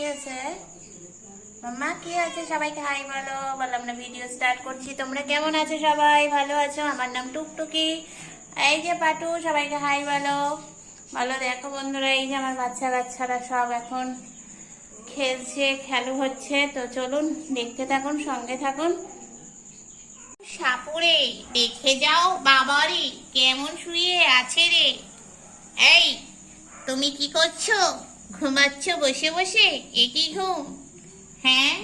কি আছে? মাম্মা, কি আছে? সবাইকে হাই বলো। বললাম না ভিডিও স্টার্ট করছি। তোমরা কেমন আছো সবাই? ভালো আছো? আমার নাম টুকটুকি। এই যে পাটু, সবাইকে হাই বলো। বলো, দেখো বন্ধুরা, এই যে আমার বাচ্চা কাচ্চারা সব এখন খেলছে, খেলু হচ্ছে। তো চলুন, দেখতে থাকুন, সঙ্গে থাকুন। সাপুরে, দেখে যাও বাবারে, কেমন শুয়ে আছে রে? এই, তুমি কি করছ? ঘুমাচ্ছ বসে বসে? একই ঘুম? হ্যাঁ?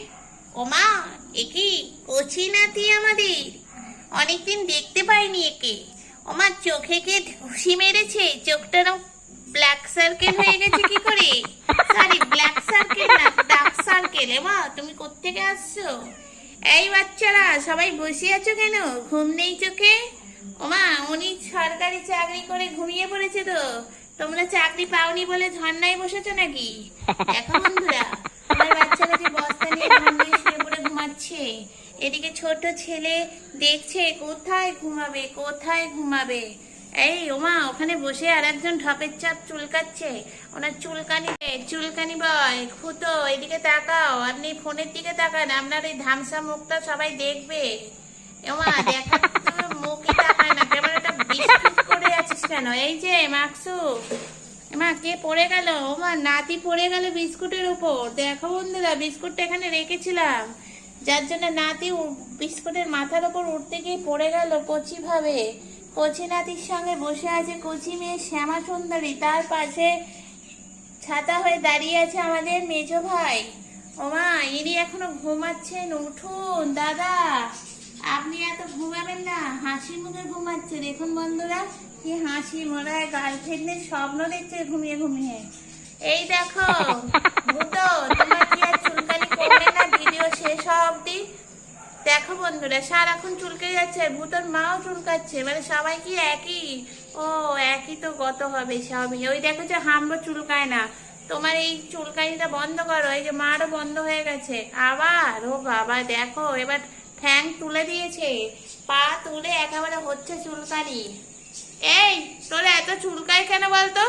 ওমা একি কচি নাতি আমাদের। অনেকদিন দেখতে পাইনি একে। ওমা, চোখে কে ঘুষি মেরেছে? চোখটা ব্ল্যাক সার্কেল হয়ে গেছে কি করে? সরি ব্ল্যাক সার্কেল না ডার্ক সার্কেল এমা তুমি কোত্থেকে আসছো? এই বাচ্চারা, সবাই বসে আছো কেন? ঘুম নেই চোখে? ওমা উনি সরকারি চাকরি করে ঘুমিয়ে পড়েছে তো। তোমরা চাকরি পাওনি বলে ধর্নায় বসেছো নাকি? এদিকে ছোট ছেলে দেখছে, কোথায় ঘুমাবে কোথায় ঘুমাবে? এই, ওমা, ওখানে বসে আর একজন ঢপের চাপ চুলকাচ্ছে। ওনার চুলকানি চুলকানি বয় খুতো, এদিকে তাকাও, আপনি ফোনের দিকে তাকান, আপনার এই ধামসা মুখটা সবাই দেখবে। ওমা, দেখা কেন? এই যে, মাকসু। মা, কে পড়ে গেল? ওমা নাতি পড়ে গেল বিস্কুটের উপর। দেখো বন্ধুরা, বিস্কুটটা এখানে রেখেছিলাম। যার জন্য নাতি বিস্কুটের মাথার উপর উঠতে গিয়ে পড়ে গেল কচি ভাবে কচি নাতির সঙ্গে বসে আছে কচি মেয়ে শ্যামা সুন্দরী। তার পাশে ছাতা হয়ে দাঁড়িয়ে আছে আমাদের মেজ ভাই। ওমা ইনি এখনও ঘুমাচ্ছেন, উঠুন, দাদা। আপনি এত ঘুমাবেন না, হাসি মুখে ঘুমাচ্ছে দেখুন বন্ধুরা কি হাসি মনে হয় গার্লফ্রেন্ডের স্বপ্ন দেখছে ঘুমিয়ে ঘুমিয়ে? এই দেখো ভূত তোমার কি আর চুলকানি করবে না? ভিডিও শেষ দেখো বন্ধুরা চুলকে যাচ্ছে মাও চুলকাচ্ছে মানে সবাই কি একই? ও, একই তো গত হবে সবই। ওই দেখো যে হামবো চুলকায় না। তোমার এই চুলকানিটা বন্ধ করো, এই যে মারও বন্ধ হয়ে গেছে। আবার, ও বাবা, দেখো, এবার ঠ্যাং তুলে দিয়েছে। পা তুলে একেবারে হচ্ছে চুলকানি। এই, তোরা এত চুলকায় কেন বলতো?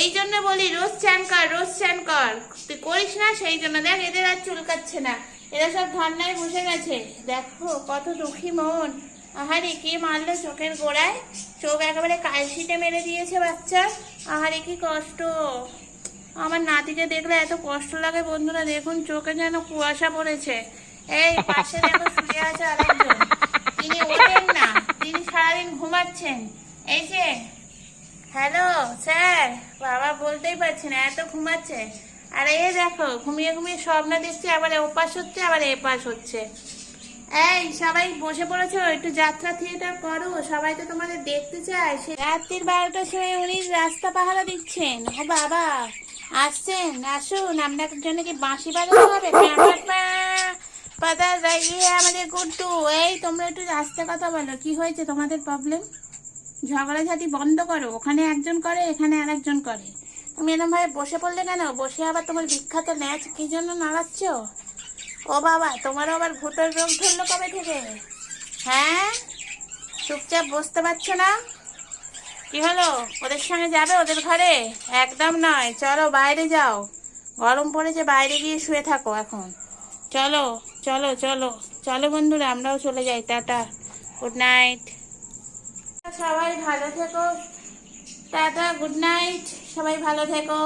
এই জন্য বলি, রোজ চান কর, রোজ চান কর। তুই করিস না, সেই জন্য দেখ, এদের আর চুলকাচ্ছে না। এরা সব ধর্নায় বসে গেছে। দেখো, কত দুঃখী মন। আহারে, কে মারলো চোখের গোড়ায়? চোখ একেবারে কালশিটে মেরে দিয়েছে বাচ্চা। আহারে, কি কষ্ট। আমার নাতিকে দেখলে এত কষ্ট লাগে বন্ধুরা, দেখুন চোখে যেন কুয়াশা পড়েছে। এই, পাশে দেখো শুয়ে আছে আরেকজন। তিনি ওঠেন না, তিনি সারাদিন ঘুমাচ্ছেন। এই যে হ্যালো স্যার বাবা বলতেই পারছি না এত ঘুমাচ্ছে। আর এই দেখো ঘুমিয়ে ঘুমিয়ে স্বপ্ন দেখছে আবার ওপাশ হচ্ছে আবার এপাশ হচ্ছে। এই সবাই বসে পড়েছো? একটু যাত্রা থিয়েটার করো সবাই তো তোমাদের দেখতে চায়। সে রাত্রির বারোটার সময় উনি রাস্তা পাহারা দিচ্ছেন। ও বাবা আসছেন আসুন আপনার জন্য কি বাঁশি বাজাতে হবে? প্যাঁ, প্যাঁ, প্যাঁ। পাতা আমাদের গুড্ডু এই তোমরা একটু রাস্তা কথা বলো কি হয়েছে তোমাদের প্রবলেম ঝগড়াঝাটি বন্ধ করো। ওখানে একজন করে, এখানে আরেকজন করে। তুমি এরকম ভাবে বসে পড়লে কেন? বসে আবার তোমার বিখ্যাত ন্যাচ কি জন্য নাড়াচ্ছ? ও বাবা, তোমারও আবার ভূতের রোগ ধরলো কবে থেকে? হ্যাঁ? চুপচাপ বসতে পারছ না? কি হলো? ওদের সঙ্গে যাবে ওদের ঘরে? একদম নয়। চলো, বাইরে যাও। গরম পড়েছে, বাইরে গিয়ে শুয়ে থাকো এখন। চলো চলো চলো। চলো বন্ধুরা, আমরাও চলে যাই। টাটা। Good night. সবাই ভালো থেকো। টাটা গুড নাইট সবাই ভালো থেকো।